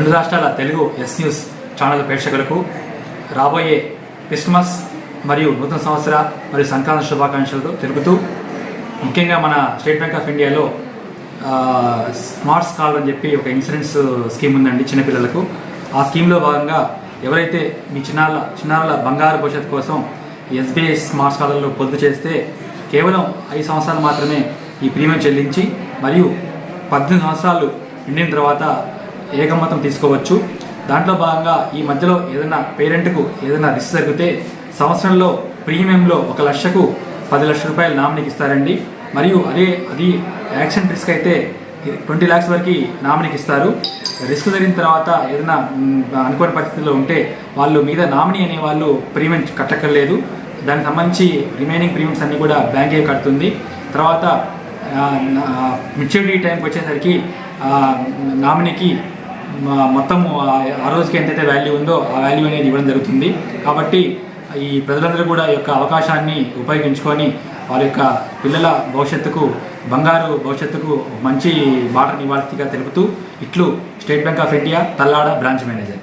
రెండు రాష్ట్రాల Telugu yes news channel ప్రేక్షకులకు రాబోయే క్రిస్మస్ మరియు నూతన సంవత్సర మరియు సంక్రాంతి శుభాకాంక్షలతో తెలుపుతూ ముఖ్యంగా మన స్టేట్ బ్యాంక్ ఆఫ్ ఇండియాలో స్మార్ట్ స్కాలర్ అని చెప్పి ఒక ఇన్సూరెన్స్ స్కీమ్ ఉందండి చిన్నపిల్లలకు. ఆ స్కీమ్లో భాగంగా ఎవరైతే మీ చిన్నారుల చిన్నారుల బంగారు భవిష్యత్తు కోసం ఎస్బీఐ స్మార్ట్ స్కాలర్లో పొందు చేస్తే కేవలం ఐదు సంవత్సరాలు మాత్రమే ఈ ప్రీమియం చెల్లించి మరియు పద్దెనిమిది సంవత్సరాలు నిండిన తర్వాత ఏకమతం తీసుకోవచ్చు. దాంట్లో భాగంగా ఈ మధ్యలో ఏదైనా పేరెంట్కు ఏదైనా రిస్క్ జరిగితే సంవత్సరంలో ప్రీమియంలో ఒక లక్షకు పది లక్షల రూపాయలు నామినీకి ఇస్తారండి. మరియు అదే అది యాక్సిడెంట్ రిస్క్ అయితే ట్వంటీ ల్యాక్స్ వరకు నామినీకి ఇస్తారు. రిస్క్ జరిగిన తర్వాత ఏదైనా అనుకోని పరిస్థితుల్లో ఉంటే వాళ్ళు మీద నామినీ అనే వాళ్ళు ప్రీమియం కట్టక్కర్లేదు. దానికి సంబంధించి రిమైనింగ్ ప్రీమియమ్స్ అన్నీ కూడా బ్యాంకే కడుతుంది. తర్వాత మెచ్యూరిటీ టైంకి వచ్చేసరికి నామినీకి మొత్తము ఆ- రోజుకి ఎంతైతే వాల్యూ ఉందో ఆ వాల్యూ అనేది ఇవ్వడం జరుగుతుంది. కాబట్టి ఈ ప్రజలందరూ కూడా ఈ యొక్క అవకాశాన్ని ఉపయోగించుకొని వారి యొక్క పిల్లల భవిష్యత్తుకు బంగారు భవిష్యత్తుకు మంచి బాట నివాళిగా తెలుపుతూ ఇట్లు State Bank of India Tallada branch manager